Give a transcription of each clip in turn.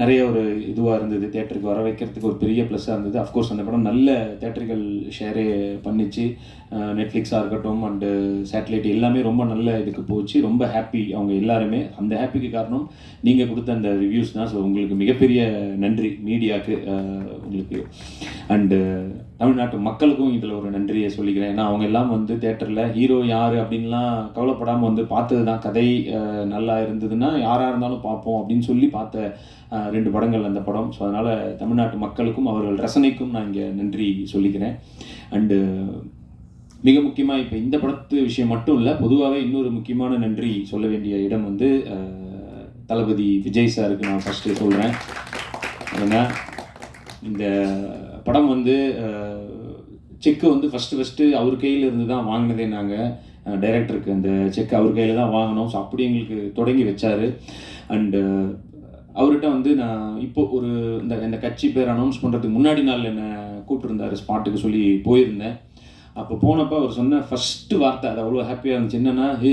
நிறைய ஒரு இதுவாக இருந்தது. தேட்டருக்கு வர வைக்கிறதுக்கு ஒரு பெரிய ப்ளஸ்ஸாக இருந்தது. அஃப்கோர்ஸ் அந்த படம் நல்ல தேட்டர்கள் ஷேரே பண்ணிச்சு. நெட்ஃப்ளிக்ஸாக இருக்கட்டும் அண்டு சேட்டலைட் எல்லாமே ரொம்ப நல்ல இதுக்கு போச்சு. ரொம்ப ஹாப்பி அவங்க எல்லாருமே. அந்த ஹாப்பிக்கு காரணம் நீங்கள் கொடுத்த அந்த ரிவ்யூஸ் தான். ஸோ உங்களுக்கு மிகப்பெரிய நன்றி மீடியாவுக்கு உங்களுக்கு. அண்டு தமிழ்நாட்டு மக்களுக்கும் இதில் ஒரு நன்றியை சொல்லிக்கிறேன். ஏன்னா அவங்க எல்லாம் வந்து தேட்டரில் ஹீரோ யார் அப்படின்லாம் கவலைப்படாமல் வந்து பார்த்தது தான் கதை நல்லா இருந்ததுன்னா யாராக இருந்தாலும் பார்ப்போம் அப்படின்னு சொல்லி பார்த்த ரெண்டு படங்கள் அந்த படம். ஸோ அதனால் தமிழ்நாட்டு மக்களுக்கும் அவர்கள் ரசனைக்கும் நான் இங்கே நன்றி சொல்லிக்கிறேன். அண்டு மிக முக்கியமாக இப்போ இந்த படத்து விஷயம் மட்டும் இல்லை பொதுவாகவே இன்னொரு முக்கியமான நன்றி சொல்ல வேண்டிய இடம் வந்து தளபதி விஜய் சாருக்கு நான் ஃபஸ்ட்டு சொல்கிறேன் ஏன்னா இந்த படம் வந்து செக்கு வந்து ஃபஸ்ட்டு ஃபஸ்ட்டு அவர் கையில் இருந்து தான் வாங்கினதே நாங்கள் டைரக்டருக்கு அந்த செக் அவர் கையில் தான் வாங்கினோம். ஸோ அப்படி எங்களுக்கு தொடங்கி வச்சார். அண்டு அவர்கிட்ட வந்து நான் இப்போ ஒரு இந்த இந்த கட்சி பேர் அனௌன்ஸ் பண்ணுறதுக்கு முன்னாடி நாள் என்னை கூப்பிட்டுருந்தார் ஸ்பாட்டுக்கு சொல்லி போயிருந்தேன். அப்போ போனப்போ அவர் சொன்ன ஃபஸ்ட்டு வார்த்தை அது அவ்வளோ ஹாப்பியாக இருந்துச்சு. என்னென்னா ஏ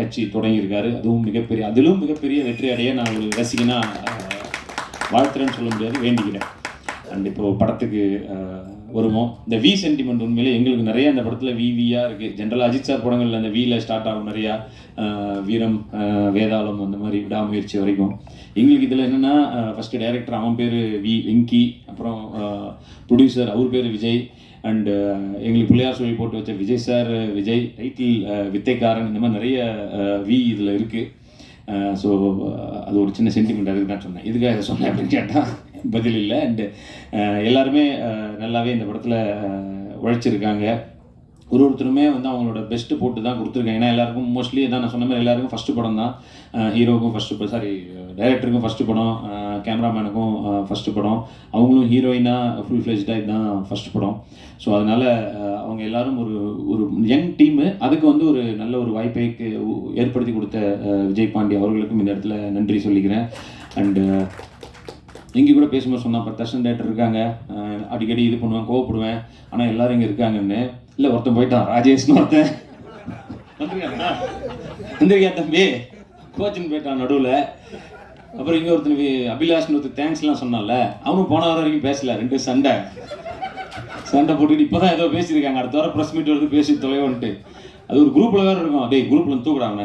கட்சி தொடங்கியிருக்காரு. அதுவும் மிகப்பெரிய அதிலும் மிகப்பெரிய வெற்றி அடைய நான் ஒரு ரசிகனா வாழ்த்துறேன்னு சொல்ல முடியாது வேண்டிக்கிறேன். அண்ட் இப்போ படத்துக்கு வருவோம் இந்த வி சென்டிமெண்ட் உண்மையிலே எங்களுக்கு நிறைய அந்த படத்தில் வி வியாக இருக்குது ஜென்ரலாக அஜித் சார் படங்களில் அந்த வியில் ஸ்டார்ட் ஆகும் நிறையா வீரம் வேதாளம் அந்த மாதிரி விடாமுயற்சி வரைக்கும். எங்களுக்கு இதில் என்னென்னா ஃபஸ்ட்டு டைரக்டர் அவன் பேர் வி வெங்கி அப்புறம் ப்ரொடியூசர் அவர் பேர் விஜய். அண்டு uh, எங்களுக்கு பிள்ளையார் சுவை போட்டு வச்ச Vijay sir Vijay title uh, Vithaikkaran இந்த மாதிரி நிறைய uh, வி இதில் இருக்குது ஸோ அது ஒரு சின்ன சென்டிமெண்ட் அதுக்கு தான் சொன்னேன். இதுக்காக இதை சொன்னேன் அப்படின்னு கேட்டால் பதில் இல்லை. அண்டு எல்லாருமே நல்லாவே இந்த படத்தில் உழைச்சிருக்காங்க. ஒரு ஒருத்தருமே வந்து அவங்களோட பெஸ்ட்டு போட்டு தான் கொடுத்துருக்காங்க. ஏன்னா எல்லாருக்கும் மோஸ்ட்லி தான் நான் சொன்ன மாதிரி எல்லாருக்கும் ஃபஸ்ட்டு படம் தான். ஹீரோவுக்கும் ஃபஸ்ட்டு சாரி டைரக்டருக்கும் ஃபஸ்ட்டு படம். கேமராமேனுக்கும் ஃபஸ்ட்டு படம். அவங்களும் ஹீரோயினாக ஃபுல் ஃப்ளெஜ்டாக இதுதான் ஃபஸ்ட் படம். ஸோ அதனால் அவங்க எல்லாரும் ஒரு ஒரு யங் டீமு அதுக்கு வந்து ஒரு நல்ல ஒரு வாய்ப்பை ஏற்படுத்தி கொடுத்த விஜய் பாண்டி அவர்களுக்கும் இந்த இடத்துல நன்றி சொல்லிக்கிறேன். அண்டு இங்கே கூட பேசும்போது சொன்னால் பத்து தர்ஷன் டேரக்டர் இருக்காங்க. அடிக்கடி இது பண்ணுவேன் கோவப்படுவேன். ஆனால் எல்லாரும் இங்கே இருக்காங்கன்னு. இல்லை ஒருத்தன் போயிட்டான். ராஜேஷ்னு ஒருத்தன். வந்திருக்கானா தம்பி. கோச்சின்னு போயிட்டான் நடுவில். அப்புறம் இங்கே ஒருத்தனுக்கு அபிலாஷ்னு ஒருத்தர் தேங்க்ஸ்லாம் சொன்னான்ல. அவனும் போன வாரம் வரைக்கும் பேசல ரெண்டு சண்டை. சண்டை போட்டுக்கிட்டு இப்போ தான் ஏதோ பேசியிருக்காங்க. அடுத்த வாரம் ப்ரெஸ் மீட் வந்து பேசி தொலைவன்ட்டு. அது ஒரு குரூப்பில் வேறு இருக்கும். டேய் குரூப்பில் தூக்குறாங்க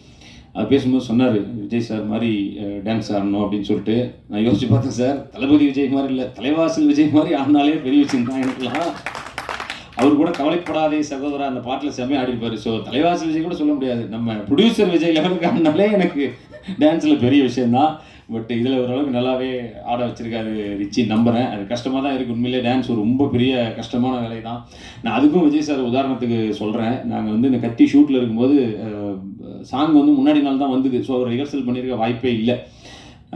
அது பேசும்போது சொன்னார் விஜய் சார் மாதிரி டான்ஸ் ஆடணும் அப்படின்னு சொல்லிட்டு. நான் யோசிச்சு பார்த்தேன் சார். தளபதி விஜய் மாதிரி இல்லை தலைவாசல் விஜய் மாதிரி ஆடினாலே பெரிய விஷயம் தான் எனக்குலாம் அவர் கூட கவலைப்படாதே சகோதரா அந்த பாட்டில் செம்மையாக ஆடிப்பார் ஸோ தலைவாசல் விஜய் கூட சொல்ல முடியாது. நம்ம ப்ரொடியூசர் விஜய் லெவலுக்கு ஆடினாலே எனக்கு டான்ஸில் பெரிய விஷயம்தான். பட் இதில் ஓரளவுக்கு நல்லாவே ஆட வச்சிருக்காரு ரிச்சி நம்புறேன். அது கஷ்டமாக தான் இருக்குது உண்மையிலே டான்ஸ் ஒரு ரொம்ப பெரிய கஷ்டமான வேலை தான் நான் அதுக்கும் விஜய் சார் உதாரணத்துக்கு சொல்கிறேன் நாங்கள் வந்து இந்த கத்தி ஷூட்டில் இருக்கும்போது சாங் வந்து முன்னாடி நாள் தான் வந்தது. ஸோ அவர் ரிஹர்சல் பண்ணியிருக்க வாய்ப்பே இல்லை.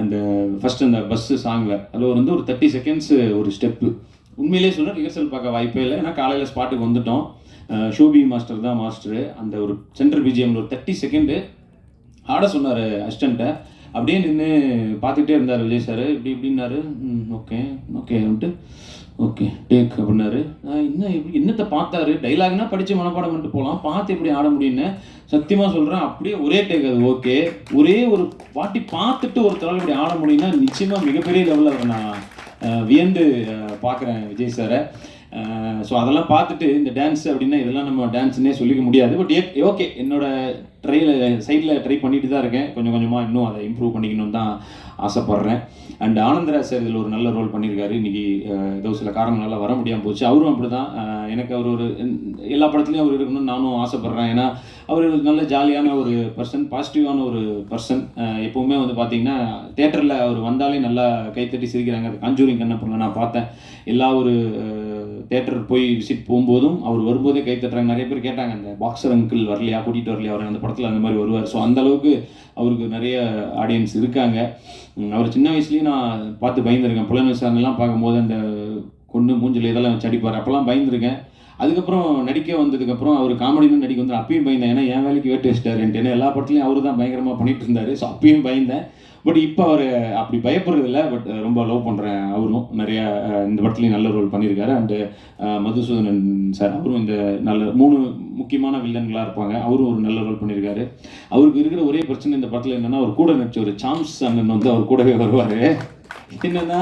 அந்த ஃபஸ்ட் அந்த பஸ்ஸு சாங்கில் அதில் வந்து ஒரு தேர்ட்டி செகண்ட்ஸ் ஒரு ஸ்டெப்பு உண்மையிலேயே சொல்கிறேன் ரிஹர்சல் பார்க்க வாய்ப்பே இல்லை. ஏன்னா காலையில் ஸ்பாட்டுக்கு வந்துட்டோம். ஷோபி மாஸ்டர் தான் மாஸ்டரு அந்த ஒரு சென்ட்ரல் பிஜிஎம்ல ஒரு தேர்ட்டி செகண்டு ஆட சொன்னார் அசிஸ்டண்ட்டை அப்படியே நின்று பார்த்துக்கிட்டே இருந்தார் விஜய் சார் இப்படி இப்படின்னாரு. ஓகே ஓகே வந்துட்டு ஓகே டேக் அப்படின்னாரு. என்ன இப்படி என்னத்தை பார்த்தாரு? டைலாக்னா படித்து மனப்பாடம் பண்ணிட்டு போகலாம் பார்த்து எப்படி ஆட முடியும்னு சத்தியமாக சொல்கிறேன் அப்படியே ஒரே டேக் அது ஓகே ஒரே ஒரு வாட்டி பார்த்துட்டு ஒருத்தரால் இப்படி ஆட முடியும்னா நிச்சயமாக மிகப்பெரிய லெவலில் அதை நான் வியந்து பார்க்குறேன் விஜய் சாரை ஸோ அதெல்லாம் பார்த்துட்டு இந்த டான்ஸ் அப்படின்னா இதெல்லாம் நம்ம டான்ஸ்னே சொல்லிக்க முடியாது. பட் ஓகே என்னோட ட்ரையில் சைடில் ட்ரை பண்ணிட்டு தான் இருக்கேன். கொஞ்சம் கொஞ்சமாக இன்னும் அதை இம்ப்ரூவ் பண்ணிக்கணும்னு தான் ஆசைப்பட்றேன். அண்ட் ஆனந்தராஜ் சார் இதில் ஒரு நல்ல ரோல் பண்ணியிருக்காரு. இன்றைக்கி ஏதோ சில காரணங்களால் வர முடியாமல் போச்சு. அவரும் அப்படி தான் எனக்கு அவர் ஒரு எல்லா படத்துலையும் அவர் இருக்கணும்னு நானும் ஆசைப்பட்றேன். ஏன்னா அவர் நல்ல ஜாலியான ஒரு பர்சன் பாசிட்டிவான ஒரு பர்சன் எப்போவுமே வந்து பார்த்தீங்கன்னா தேட்டரில் அவர் வந்தாலே நல்லா கைத்தட்டி சிரிக்கிறாங்க. அது காஞ்சூரிங் கண்ணப்பனில் நான் பார்த்தேன். எல்லா ஒரு தேட்டர் போய் விசிட் போகும்போதும் அவர் வரும்போதே கை தட்டுறாங்க. நிறைய பேர் கேட்டாங்க அந்த பாக்ஸர் அங்கிள் வரலையா? கூட்டிகிட்டு வரலையா? அவர் அந்த படத்தில் அந்த மாதிரி வருவார். ஸோ அந்த அளவுக்கு அவருக்கு நிறைய ஆடியன்ஸ் இருக்காங்க. அவர் சின்ன வயசுலேயும் நான் பார்த்து பயந்துருக்கேன். புலன் விசாரணைலாம் பார்க்கும்போது அந்த கொண்டு மூஞ்சில் இதெல்லாம் வச்சு அடிப்பார். அப்போல்லாம் பயந்துருக்கேன். அதுக்கப்புறம் நடிக்க வந்ததுக்கப்புறம் அவர் காமெடின்னு நடிக்க வந்து அப்பயும் பயந்தேன். ஏன்னா என் வேலைக்கு வேட்டு வச்சிட்டாருன்ட்டு ஏன்னா எல்லா படத்துலையும் அவரு தான் பயங்கரமாக பண்ணிட்டு இருந்தாரு ஸோ அப்பயும் பயந்தேன். பட் இப்போ அவர் அப்படி பயப்படுறது இல்லை பட் ரொம்ப லவ் பண்ணுறேன் அவரும். நிறையா இந்த படத்துலையும் நல்ல ரோல் பண்ணியிருக்காரு. அண்டு மதுசூதனன் சார் அவரும் இந்த நல்ல மூணு முக்கியமான வில்லன்களாக இருப்பாங்க. அவரும் ஒரு நல்ல ரோல் பண்ணியிருக்காரு. அவருக்கு இருக்கிற ஒரே பிரச்சனை இந்த படத்தில் என்னென்னா அவர் கூட நடிச்ச ஒரு சாம்ஸ் அண்ணன் வந்து அவர் கூடவே வருவார். என்னன்னா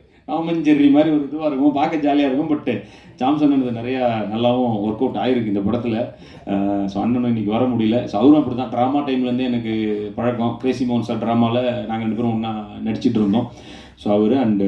ஆமஞ்செர்ரி மாதிரி ஒரு இதுவாக இருக்கும். பார்க்க ஜாலியாக இருக்கும். பட்டு ஜாம்சன் eh, அண்ணது நிறையா நல்லாவும் ஒர்க் அவுட் ஆகிருக்கு இந்த படத்தில். ஸோ அண்ணனும் இன்னைக்கு வர முடியல. ஸோ அவரும் அப்படி தான் ட்ராமா டைம்லேருந்தே எனக்கு பழக்கம். கிரேசி மோகன் சார் ட்ராமாவில் நாங்கள் ரெண்டு பேரும் ஒன்றா நடிச்சிட்டு இருந்தோம். ஸோ அவர் அண்டு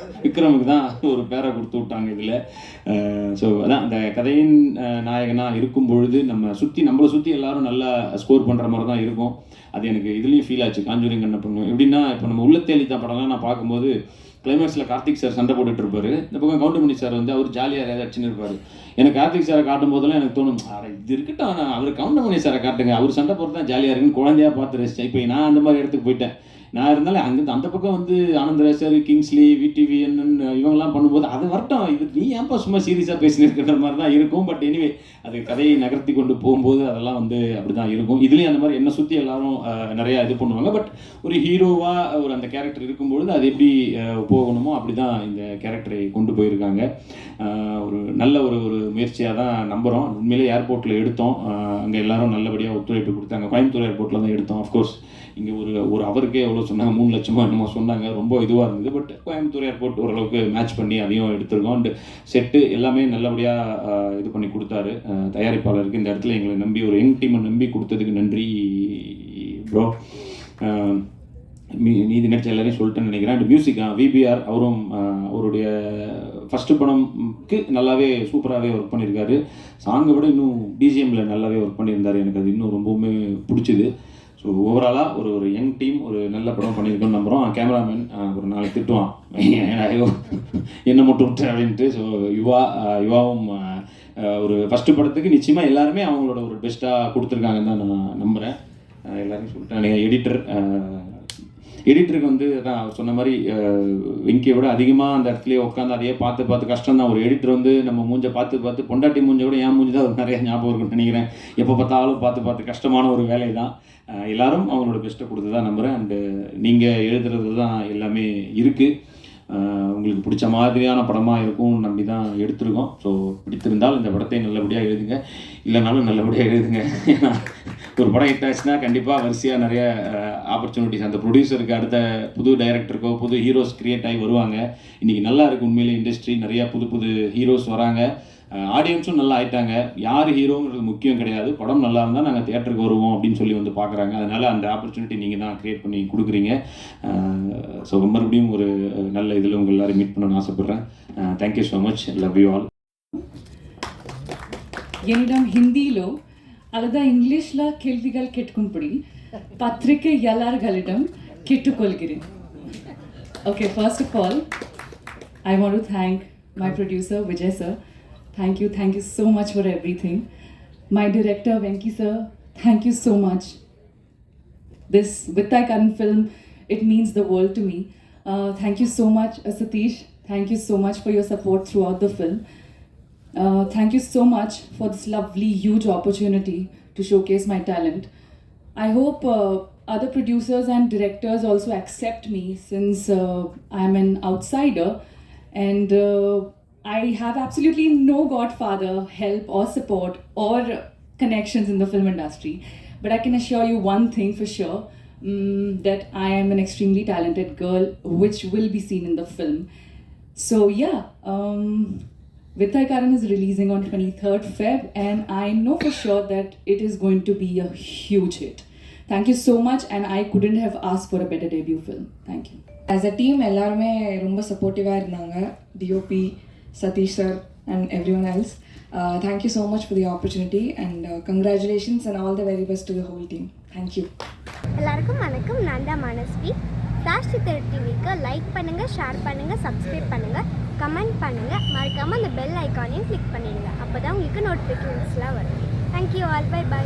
விக்ரமுக்கு தான் ஒரு பேரை கொடுத்து விட்டாங்க இதில். ஸோ அதான் அந்த கதையின் நாயகனாக இருக்கும் பொழுது நம்ம சுற்றி நம்மளை சுற்றி எல்லாரும் நல்லா ஸ்கோர் பண்ணுற மாதிரி தான் இருக்கும். அது எனக்கு இதுலேயும் ஃபீல் ஆச்சு. காஞ்சூரிங் பண்ணுவோம் எப்படின்னா இப்போ நம்ம உள்ளத்தேலித்தா படம்லாம் நான் பார்க்கும்போது கிளைமேக்ஸில் கார்த்திக் சார் சண்டை போட்டுட்டு இருப்பாரு. இந்த பக்கம் கவுண்டமணி சார் வந்து அவர் ஜாலியாக ஏதாவது அடிச்சுன்னு எனக்கு கார்த்திக் சாரை காட்டும் போதெல்லாம் எனக்கு தோணும் இது இருக்கட்டும் ஆனால் அவர் கவுண்டமணி சாரை காட்டுங்க. அவர் சண்டை போட்டு தான் ஜாலியாக இருக்குன்னு குழந்தையா பார்த்து ரசிச்சேன். இப்போ நான் அந்த மாதிரி இடத்துக்கு போயிட்டேன். நான் இருந்தாலும் அங்கேருந்து அந்த பக்கம் வந்து ஆனந்தராஜர் கிங்ஸ்லி விடிவிஎன் இவங்கெல்லாம் பண்ணும்போது அது வரட்டும். இது நீ ஏன்ப்பா சும்மா சீரியஸாக பேசினிருக்கிற மாதிரி தான் இருக்கும். பட் எனிவே அது கதையை நகர்த்தி கொண்டு போகும்போது அதெல்லாம் வந்து அப்படி தான் இருக்கும். இதுலேயும் அந்த மாதிரி என்னை சுற்றி எல்லாரும் நிறையா இது பண்ணுவாங்க. பட் ஒரு ஹீரோவாக ஒரு அந்த கேரக்டர் இருக்கும்பொழுது அது எப்படி போகணுமோ அப்படி தான் இந்த கேரக்டரை கொண்டு போயிருக்காங்க. ஒரு நல்ல ஒரு ஒரு முயற்சியாக தான் நம்புகிறோம் உண்மையிலே ஏர்போர்ட்டில் எடுத்தோம் அங்கே எல்லாரும் நல்லபடியாக ஒத்துழைப்பு கொடுத்தாங்க. கோயம்புத்தூர் ஏர்போர்ட்டில் தான் எடுத்தோம் அஃப்கோர்ஸ் இங்கே ஒரு ஒரு அவருக்கே எவ்வளோ சொன்னாங்க? மூணு லட்சமாக என்னமோ சொன்னாங்க. ரொம்ப இதுவாக இருந்தது. பட் கோயம்புத்தூர் ஏர்போர்ட் ஓரளவுக்கு மேட்ச் பண்ணி அதையும் எடுத்திருக்கோம். அண்டு செட்டு எல்லாமே நல்லபடியாக இது பண்ணி கொடுத்தாரு. தயாரிப்பாளருக்கு இந்த இடத்துல எங்களை நம்பி ஒரு யங் டீமை நம்பி கொடுத்ததுக்கு நன்றி ப்ரோ மீ நீதி நடிச்ச எல்லாரையும் சொல்லிட்டேன்னு நினைக்கிறேன். அண்ட் மியூசிக் விபிஆர் அவரும் அவருடைய ஃபஸ்ட்டு படம்க்கு நல்லாவே சூப்பராகவே ஒர்க் பண்ணியிருக்காரு. சாங்கை விட இன்னும் பிஜிஎம்மில் நல்லாவே ஒர்க் பண்ணியிருந்தார். எனக்கு அது இன்னும் ரொம்பவுமே பிடிச்சிது. ஸோ ஓவராலாக ஒரு ஒரு யங் டீம் ஒரு நல்ல படம் பண்ணியிருக்கோம்னு நம்புகிறோம் கேமராமேன் ஒரு நாளைக்கு திட்டுவான். ஐயோ என்ன மட்டும் விட்டு அப்படின்ட்டு. ஸோ யுவா யுவாவும் ஒரு ஃபஸ்ட்டு படத்துக்கு நிச்சயமாக எல்லாருமே அவங்களோட ஒரு பெஸ்ட்டாக கொடுத்துருக்காங்கன்னு தான் நான் நம்புகிறேன் எல்லாரையும் சொல்லிட்டேன். எடிட்டர் எடிட்டருக்கு வந்து அதான் அவர் சொன்ன மாதிரி வெங்கியை விட அதிகமாக அந்த இடத்துலயே உட்காந்து அதையே பார்த்து பார்த்து கஷ்டம் தான். ஒரு எடிட்டர் வந்து நம்ம மூஞ்ச பார்த்து பார்த்து பொண்டாட்டி மூஞ்ச கூட ஏன் மூஞ்சி தான் நிறைய ஞாபகம் இருக்குன்னு நினைக்கிறேன். எப்போ பார்த்தாலும் பார்த்து பார்த்து கஷ்டமான ஒரு வேலை தான். எல்லாரும் அவங்களோட பெஸ்ட்டை கொடுத்து தான் நம்புகிறேன் அண்டு நீங்கள் எழுதுறது தான் எல்லாமே இருக்குது உங்களுக்கு பிடிச்ச மாதிரியான படமாக இருக்கும்னு நம்பி தான் எடுத்திருக்கோம். ஸோ பிடித்திருந்தால் இந்த படத்தை நல்லபடியாக எழுதுங்க. இல்லைனாலும் நல்லபடியாக எழுதுங்க. ஏன்னா ஒரு படம் ஹிட் ஆச்சுன்னா கண்டிப்பாக வரிசையாக நிறைய ஆப்பர்ச்சுனிட்டிஸ் அந்த ப்ரொடியூசருக்கு அடுத்த புது டைரக்டருக்கோ புது ஹீரோஸ் கிரியேட் ஆகி வருவாங்க. இன்றைக்கி நல்லா இருக்குது உண்மையிலே இண்டஸ்ட்ரி நிறையா புது புது ஹீரோஸ் வராங்க. ஆடியன்ஸும் நல்லா ஆயிட்டாங்க. யார் ஹீரோங்கிறது முக்கியம் கிடையாது. படம் நல்லா இருந்தால் நாங்கள் தியேட்டருக்கு வருவோம் அப்படின்னு சொல்லி வந்து பார்க்குறாங்க. அதனால் அந்த ஆப்பர்ச்சுனிட்டி நீங்கள் தான் க்ரியேட் பண்ணி கொடுக்குறீங்க. ஸோ மறுபடியும் ஒரு நல்ல இதில் உங்கள் எல்லோரும் மீட் பண்ணணும்னு ஆசைப்பட்றேன். Thank you so much love you all என்னிடம் ஹிந்தியிலோ அல்லது இங்கிலீஷில் கேள்விகள் கேட்கும்படி பத்திரிகை எல்லார்களிடம் கேட்டுக்கொள்கிறேன். Okay first of all I want to thank my producer Vijay sir Thank you, thank you so much for everything. My director Venki sir, thank you so much. This Vittai Karan film, it means the world to me. Uh, thank you so much, uh, Satish. Thank you so much for your support throughout the film. Uh, thank you so much for this lovely, huge opportunity to showcase my talent. I hope uh, other producers and directors also accept me since uh, I'm an outsider and uh, I have absolutely no godfather, help, or support or connections in the film industry. But I can assure you one thing for sure mm, that I am an extremely talented girl, which will be seen in the film. So, yeah, um, Vittai Karan is releasing on 23rd Feb, and I know for sure that it is going to be a huge hit. Thank you so much, and I couldn't have asked for a better debut film. Thank you. As a team எல்லாருமே ரொம்ப சப்போர்ட்டிவாக இருந்தாங்க DOP Sathish sir and everyone else thank you so much for the opportunity and congratulations and all the very best to the whole team thank you எல்லாருக்கும் வணக்கம். நான் தான் மனஸ்வி. சாஷ்டி தெரு டிவிக்கு லைக் பண்ணுங்கள் ஷேர் பண்ணுங்கள் சப்ஸ்கிரைப் பண்ணுங்கள் கமெண்ட் பண்ணுங்கள் மறக்காமல் அந்த பெல் ஐக்கானையும் கிளிக் பண்ணிடுங்க. அப்போ தான் உங்களுக்கு நோட்டிஃபிகேஷன்ஸ்லாம் வரும். Thank you all by by